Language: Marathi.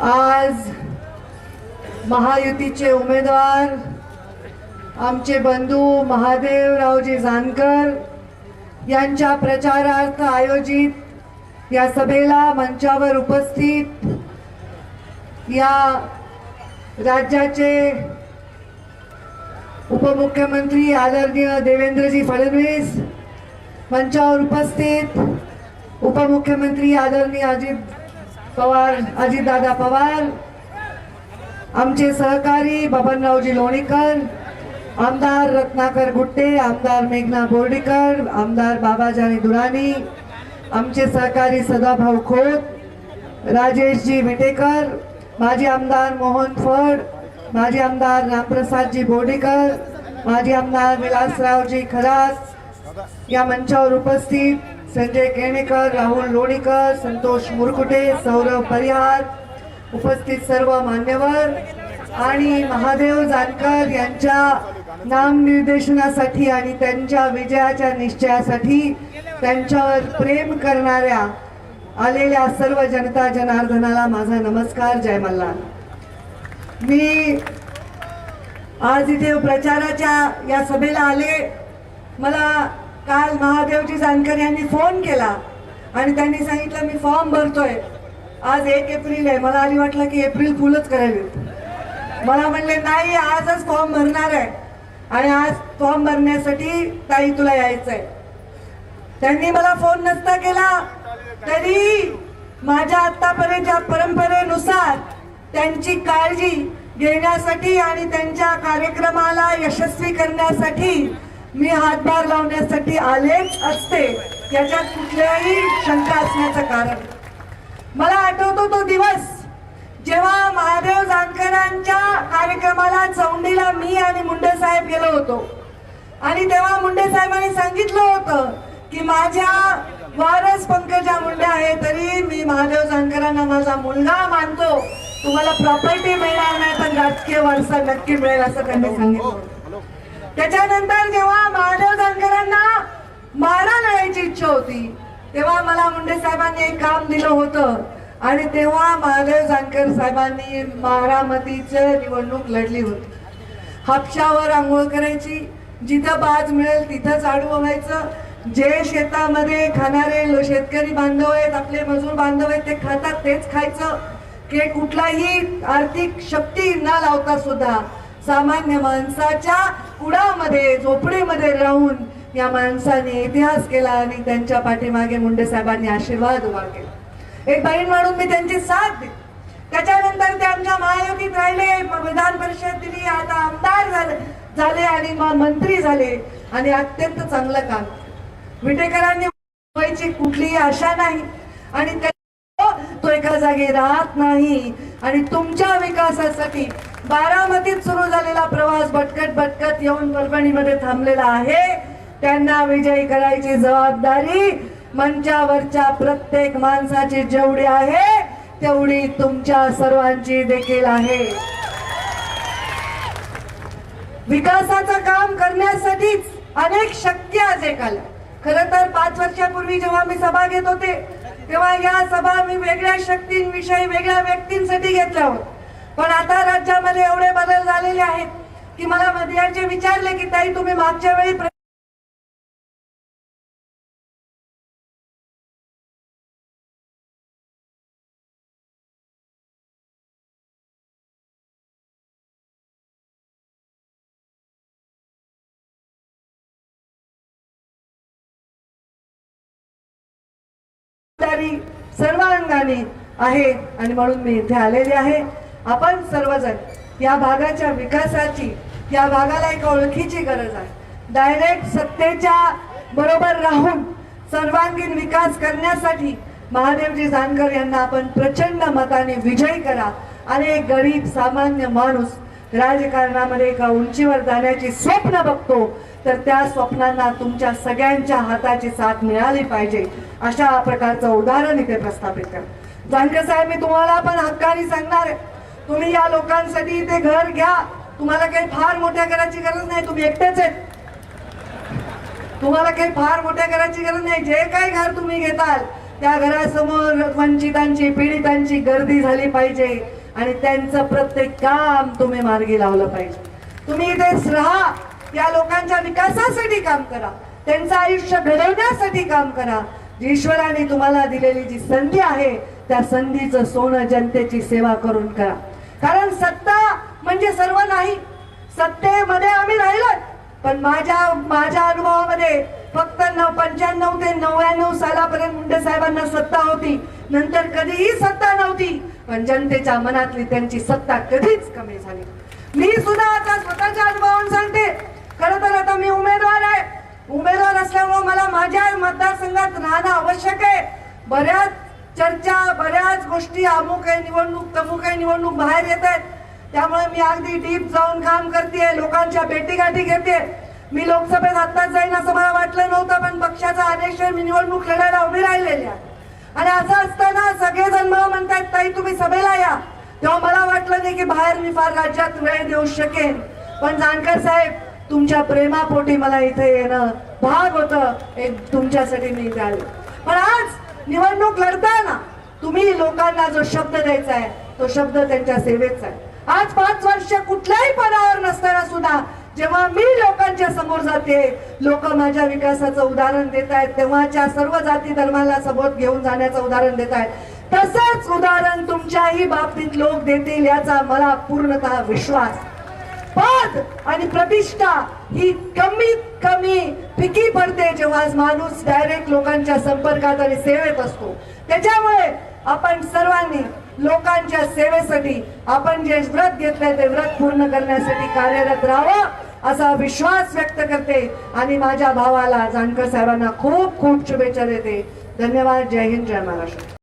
आज महायुतीचे उमेदवार आमचे बंधू महादेवरावजी जानकर यांच्या प्रचारार्थ आयोजित या सभेला मंचावर उपस्थित या राज्याचे उपमुख्यमंत्री आदरणीय देवेंद्रजी फडणवीस मंचावर उपस्थित उपमुख्यमंत्री आदरणीय अजित पवार अजितदादा पवार आमचे सहकारी बबनरावजी लोणीकर आमदार रत्नाकर गुट्टे आमदार मेघना बोर्डीकर आमदार बाबाजानी दुराणी आमचे सहकारी सदाभाऊ खोत राजेशजी विटेकर माजी आमदार मोहन फड माजी आमदार रामप्रसादजी बोर्डीकर माजी आमदार विलासरावजी खरास या मंचावर उपस्थित संजय केणेकर राहुल लोणीकर संतोष मुरकुटे सौरभ परिहार उपस्थित सर्व मान्यवर आणि महादेव जानकर यांच्या नामनिर्देशनासाठी आणि त्यांच्या विजयाच्या निश्चयासाठी त्यांच्यावर प्रेम करणाऱ्या आलेल्या सर्व जनता जनार्दनाला माझा नमस्कार जय मल्हार. मी आज इथे प्रचाराच्या या सभेला आले. मला काल महादेवजी जानकर यांनी फोन केला आणि त्यांनी सांगितलं मी फॉर्म भरतोय. आज एक एप्रिल आहे. मला आधी वाटलं की एप्रिल फुलच करावी मला म्हणले नाही आजच फॉर्म भरणार आहे. आणि आज फॉर्म भरण्यासाठी ताई तुला यायचंय. त्यांनी मला फोन नसता केला. तरी माझ्या आतापर्यंतच्या परंपरेनुसार त्यांची काळजी घेण्यासाठी आणि त्यांच्या कार्यक्रमाला यशस्वी करण्यासाठी मी हातभार लावण्यासाठी आलेच असते याच्यात कुठल्याही शंका असण्याचं कारण. मला आठवतो तो दिवस जेव्हा महादेव जानकरांच्या कार्यक्रमाला चौंडीला मी आणि मुंडे साहेब गेलो होतो. आणि तेव्हा मुंडे साहेबांनी सांगितलं होतं की माझ्या वारस पंकजा मुंडे आहे तरी मी महादेव जानकरांना माझा मुलगा मानतो. तुम्हाला प्रॉपर्टी मिळणार नाही पण राजकीय वारसा नक्की मिळेल असं त्यांनी सांगितलं. त्याच्यानंतर जेव्हा महादेव जानकरांना मारा लढायची इच्छा होती तेव्हा मला मुंडे साहेबांनी एक काम दिलं होतं. आणि तेव्हा महादेव जानकर साहेबांनी बारामतीचे निवडणूक लढली होती. हापशावर आंघोळ करायची जिथं बाज मिळेल तिथं चाडू व्हायचं जे शेतामध्ये खाणारे शेतकरी बांधव आहेत आपले मजूर बांधव आहेत ते खातात तेच खायचं. की कुठलाही आर्थिक शक्ती न लावता सुद्धा सामान्य माणसाच्या कुडामध्ये झोपडीमध्ये राहून या माणसाने इतिहास केला आणि त्यांच्या पाठीमागे मुंडे साहेबांनी आशीर्वाद उभा केला. एक बहीण म्हणून मी त्यांची साथ दिली त्याच्यानंतर ते आमच्या महायोगीत राहिले विधान परिषद दिली आता आमदार झाले झाले आणि मंत्री झाले आणि अत्यंत चांगलं काम विटेकरांनी व्हायची कुठलीही आशा नाही आणि तो एका जागी राहत नाही आणि तुमच्या विकासासाठी बारामतीत सुरू झालेला प्रवास भटकत भटकत येऊन परभणीमध्ये थांबलेला आहे. त्यांना विजयी करायची जबाबदारी मंचावरच्या प्रत्येक माणसाची जेवढी आहे तेवढी तुमच्या सर्वांची देखील आहे. विकासाचं काम करण्यासाठीच अनेक शक्य आज काल. खर तर पाच वर्षापूर्वी जेव्हा मी सभा घेत होते तेव्हा या सभा मी वेगळ्या शक्तींविषयी वेगळ्या व्यक्तींसाठी घेतल्या होत्या. पण आता राज्यामध्ये एवढे बदल झालेले आहेत की मला मध्याचे विचारले की ताई तुम्ही मागच्या वेळी सर्व अंगाने आहे आणि म्हणून मी इथे आलेले आहे. आपण सर्वजण या भागाच्या विकासाची या भागाला एक ओळखीची गरज आहे. डायरेक्ट सत्तेच्या बरोबर राहून सर्वांगीण विकास करण्यासाठी महादेवजी जानकर यांना आपण प्रचंड मताने विजयी करा. आणि एक गरीब सामान्य माणूस राजकारणामध्ये एका उंचीवर जाण्याची स्वप्न बघतो तर त्या स्वप्नांना तुमच्या सगळ्यांच्या हाताची साथ मिळाली पाहिजे. अशा प्रकारचं उदाहरण इथे प्रस्थापित करा. जानकर साहेब मी तुम्हाला पण हक्काने सांगणार आहे. तुम्ही या लोकांसाठी इथे घर घ्या. तुम्हाला काही फार मोठ्या घराची गरज नाही. तुम्ही एकटेच आहेत. तुम्हाला काही फार मोठ्या घराची गरज नाही. जे काही घर तुम्ही घेताल त्या घरासमोर वंचितांची पीडितांची गर्दी झाली पाहिजे. आणि त्यांचं प्रत्येक काम तुम्ही मार्गी लावलं पाहिजे. तुम्ही इथेच राहा. या लोकांच्या विकासासाठी काम करा. त्यांचं आयुष्य घडवण्यासाठी काम करा. ईश्वराने तुम्हाला दिलेली जी संधी आहे त्या संधीचं सोनं जनतेची सेवा करून करा. कारण सत्ता म्हणजे सर्व नाही. सत्तेमध्ये आम्ही राहिलो पण माझ्या माझ्या अनुभवामध्ये फक्त न पंच्याण्णव ते नव्याण्णव सालापर्यंत मुंडे साहेबांना सत्ता होती. नंतर कधीही सत्ता नव्हती. पण जनतेच्या मनातली त्यांची सत्ता कधीच कमी झाली. मी सुद्धा आता स्वतःच्या अनुभवावरून सांगते. खरं तर आता मी उमेदवार आहे. उमेदवार असल्यामुळे मला माझ्या मतदारसंघात राहणं आवश्यक आहे. बऱ्याच चर्चा बऱ्याच गोष्टी अमुक आहे निवडणूक तमुक आहे निवडणूक बाहेर येत आहेत. त्यामुळे मी अगदी डीप जाऊन काम करते लोकांच्या भेटीगाठी घेते मी लोकसभेत आत्ताच जाईन असं मला वाटलं नव्हतं पण पक्षाचा आदेश मी निवडणूक लढायला उभी राहिलेली आहे. आणि असं असताना सगळेजण मला म्हणतात ताई तुम्ही सभेला या. तेव्हा मला वाटलं नाही की बाहेर मी फार राज्यात वेळ देऊ शकेन. पण जानकर साहेब तुमच्या प्रेमापोटी मला इथे येणं भाग होतं एक तुमच्यासाठी मी इथे आले. पण आज निवडणूक लढताना तुम्ही लोकांना जो शब्द द्यायचा आहे तो शब्द त्यांच्या सेवेचा आहे. आज पाच वर्ष कुठल्याही पदावर नसताना सुद्धा जेव्हा मी लोकांच्या समोर जाते लोक माझ्या विकासाचं उदाहरण देत आहेत तेव्हाच्या सर्व जाती धर्माला समोर घेऊन जाण्याचं उदाहरण देत आहेत तसंच उदाहरण तुमच्याही बाबतीत लोक देतील याचा मला पूर्णतः विश्वास. पद आणि प्रतिष्ठा ही कमीत कमी फिकी पडते जेव्हा माणूस डायरेक्ट लोकांच्या संपर्कात आणि सेवेत असतो. त्याच्यामुळे आपण सर्वांनी लोकांच्या सेवेसाठी आपण जे व्रत घेतलंय ते व्रत पूर्ण करण्यासाठी कार्यरत राहावं असा विश्वास व्यक्त करते आणि माझ्या भावाला जानकर साहेबांना खूप खूप शुभेच्छा देते. धन्यवाद. जय हिंद जय महाराष्ट्र.